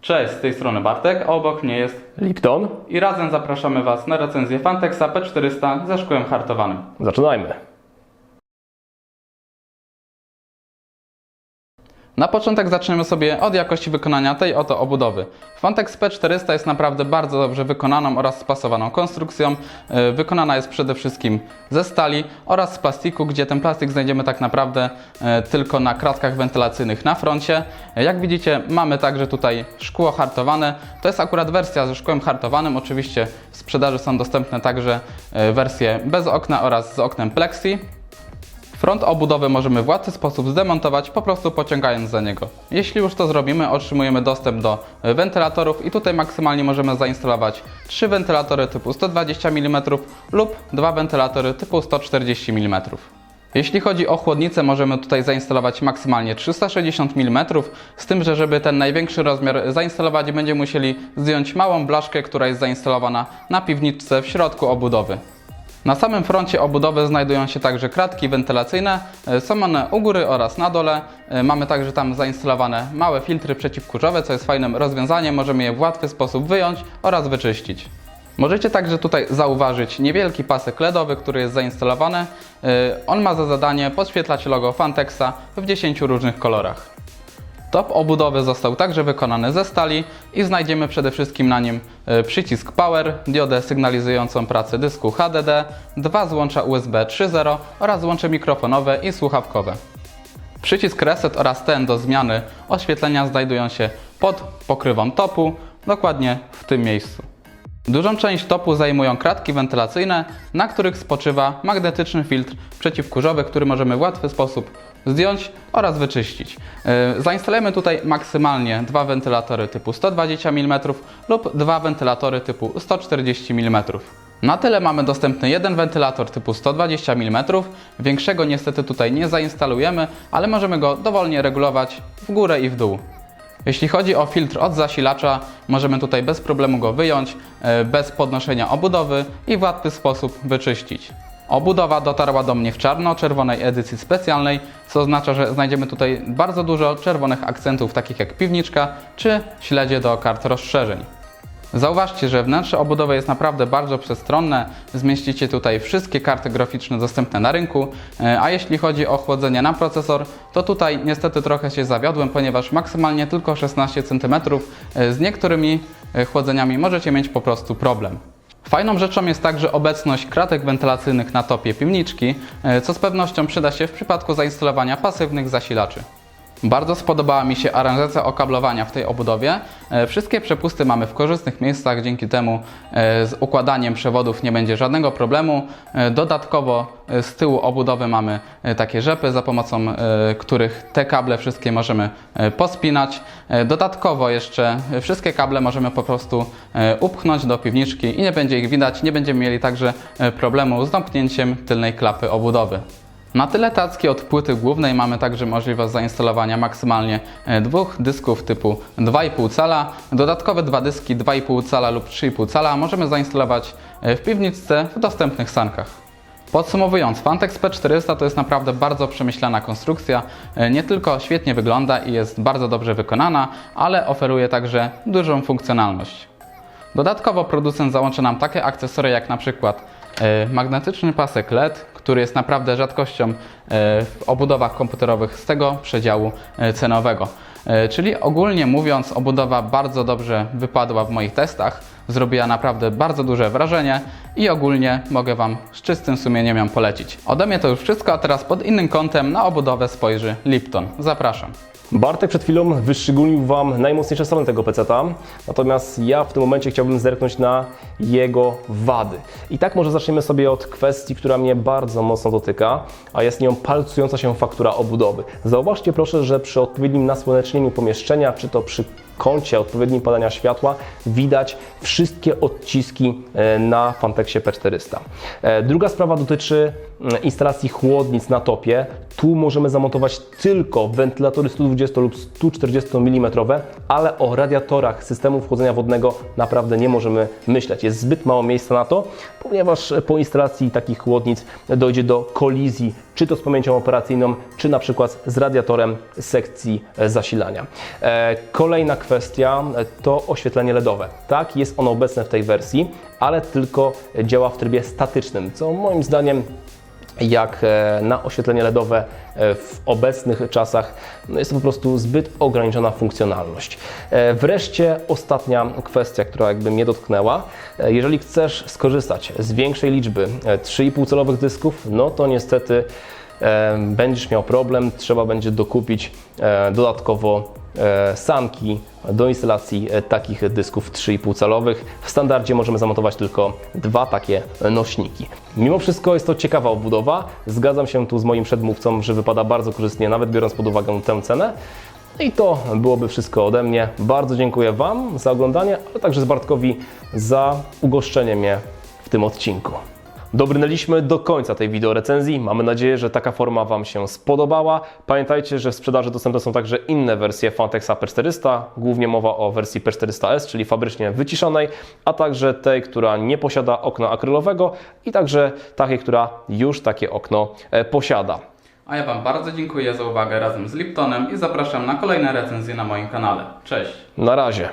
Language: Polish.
Cześć, z tej strony Bartek, a obok mnie jest Lipton. i razem zapraszamy Was na recenzję Fantexa P400 ze szkłem hartowanym. Zaczynajmy. Na początek zaczniemy sobie od jakości wykonania tej oto obudowy. Fantex P400 jest naprawdę bardzo dobrze wykonaną oraz spasowaną konstrukcją. Yy, Wykonana jest przede wszystkim ze stali oraz z plastiku, gdzie ten plastik znajdziemy tak naprawdę yy, tylko na kratkach wentylacyjnych na froncie. Yy, Jak widzicie mamy także tutaj szkło hartowane. To jest akurat wersja ze szkłem hartowanym. Oczywiście w sprzedaży są dostępne także wersje bez okna oraz z oknem plexi. Front obudowy możemy w łatwy sposób zdemontować, po prostu pociągając za niego. Jeśli już to zrobimy, otrzymujemy dostęp do e, wentylatorów i tutaj maksymalnie możemy zainstalować 3 wentylatory typu 120 mm lub 2 wentylatory typu 140 mm. Jeśli chodzi o chłodnicę, możemy tutaj zainstalować maksymalnie 360 mm, z tym, że żeby ten największy rozmiar zainstalować, będziemy musieli zdjąć małą blaszkę, która jest zainstalowana na piwniczce w środku obudowy. Na samym froncie obudowy znajdują się także kratki wentylacyjne. E, Są one u góry oraz na dole. E, Mamy także tam zainstalowane małe filtry przeciwkurzowe, co jest fajnym rozwiązaniem. Możemy je w łatwy sposób wyjąć oraz wyczyścić. Możecie także tutaj zauważyć niewielki pasek LEDowy, który jest zainstalowany. E, On ma za zadanie podświetlać logo Fantexa w 10 różnych kolorach. Top obudowy został także wykonany ze stali i znajdziemy przede wszystkim na nim e, przycisk Power, diodę sygnalizującą pracę dysku HDD, dwa złącza USB 3.0 oraz złącze mikrofonowe i słuchawkowe. Przycisk Reset oraz ten do zmiany oświetlenia znajdują się pod pokrywą topu, dokładnie w tym miejscu. Dużą część topu zajmują kratki wentylacyjne, na których spoczywa magnetyczny filtr przeciwkurzowy, który możemy w łatwy sposób zdjąć oraz wyczyścić. Yy, Zainstalujemy tutaj maksymalnie dwa wentylatory typu 120 mm lub dwa wentylatory typu 140 mm. Na tyle mamy dostępny jeden wentylator typu 120 mm. Większego niestety tutaj nie zainstalujemy, ale możemy go dowolnie regulować w górę i w dół. Jeśli chodzi o filtr od zasilacza, możemy tutaj bez problemu go wyjąć, e, bez podnoszenia obudowy i w łatwy sposób wyczyścić. Obudowa dotarła do mnie w czarno-czerwonej edycji specjalnej, co oznacza, że znajdziemy tutaj bardzo dużo czerwonych akcentów, takich jak piwniczka czy śledzie do kart rozszerzeń. Zauważcie, że wnętrze obudowy jest naprawdę bardzo przestronne. Zmieścicie tutaj wszystkie karty graficzne dostępne na rynku. E, A jeśli chodzi o chłodzenie na procesor, to tutaj niestety trochę się zawiodłem, ponieważ maksymalnie tylko 16 cm. E, Z niektórymi e, chłodzeniami możecie mieć po prostu problem. Fajną rzeczą jest także obecność kratek wentylacyjnych na topie piwniczki, e, co z pewnością przyda się w przypadku zainstalowania pasywnych zasilaczy. Bardzo spodobała mi się aranżacja okablowania w tej obudowie. E, Wszystkie przepusty mamy w korzystnych miejscach, dzięki temu e, z układaniem przewodów nie będzie żadnego problemu. E, Dodatkowo z tyłu obudowy mamy takie rzepy, za pomocą których te kable wszystkie możemy pospinać. Dodatkowo jeszcze wszystkie kable możemy po prostu upchnąć do piwniczki i nie będzie ich widać. Nie będziemy mieli także problemu z zamknięciem tylnej klapy obudowy. Na tyle tacki od płyty głównej mamy także możliwość zainstalowania maksymalnie e, dwóch dysków typu 2,5 cala. Dodatkowe dwa dyski 2,5 cala lub 3,5 cala możemy zainstalować e, w piwniczce w dostępnych sankach. Podsumowując, Fantex P400 to jest naprawdę bardzo przemyślana konstrukcja. E, Nie tylko świetnie wygląda i jest bardzo dobrze wykonana, ale oferuje także dużą funkcjonalność. Dodatkowo producent załącza nam takie akcesoria jak na przykład magnetyczny pasek LED, który jest naprawdę rzadkością e, w obudowach komputerowych z tego przedziału e, cenowego. E, Czyli ogólnie mówiąc, obudowa bardzo dobrze wypadła w moich testach, zrobiła naprawdę bardzo duże wrażenie i ogólnie mogę Wam z czystym sumieniem ją polecić. Ode mnie to już wszystko, a teraz pod innym kątem na obudowę spojrzy Lipton. Zapraszam. Bartek przed chwilą wyszczególnił Wam najmocniejsze strony tego peceta, natomiast ja w tym momencie chciałbym zerknąć na jego wady. I tak może zaczniemy sobie od kwestii, która mnie bardzo mocno dotyka, a jest nią palcująca się faktura obudowy. Zauważcie proszę, że przy odpowiednim nasłonecznieniu pomieszczenia, czy to przy kącie odpowiednim padania światła, widać wszystkie odciski e, na Fantexie P400. E, Druga sprawa dotyczy mm, instalacji chłodnic na topie. Tu możemy zamontować tylko wentylatory 120 lub 140 mm, ale o radiatorach systemu chłodzenia wodnego naprawdę nie możemy myśleć. Jest zbyt mało miejsca na to, ponieważ po instalacji takich chłodnic dojdzie do kolizji czy to z pamięcią operacyjną, czy na przykład z radiatorem sekcji e, zasilania. E, Kolejna kwestia e, to oświetlenie LEDowe. Tak, jest ono obecne w tej wersji, ale tylko działa w trybie statycznym, co moim zdaniem jak e, na oświetlenie LEDowe e, w obecnych czasach no jest to po prostu zbyt ograniczona funkcjonalność. E, Wreszcie ostatnia kwestia, która jakby mnie dotknęła. Jeżeli chcesz skorzystać z większej liczby e, 3,5 celowych dysków, no to niestety będziesz miał problem, trzeba będzie dokupić dodatkowo sanki do instalacji e, takich dysków 3,5 calowych. W standardzie możemy zamontować tylko dwa takie nośniki. Mimo wszystko jest to ciekawa obudowa. Zgadzam się tu z moim przedmówcą, że wypada bardzo korzystnie, nawet biorąc pod uwagę tę cenę. I to byłoby wszystko ode mnie. Bardzo dziękuję Wam za oglądanie, ale także Bartkowi za ugoszczenie mnie w tym odcinku. Dobrnęliśmy do końca tej wideo recenzji. Mamy nadzieję, że taka forma Wam się spodobała. Pamiętajcie, że w sprzedaży dostępne są także inne wersje Fantexa P400, głównie mowa o wersji P400S, czyli fabrycznie wyciszonej, a także tej, która nie posiada okna akrylowego i także takiej, która już takie okno e, posiada. A ja Wam bardzo dziękuję za uwagę razem z Liptonem i zapraszam na kolejne recenzje na moim kanale. Cześć! Na razie.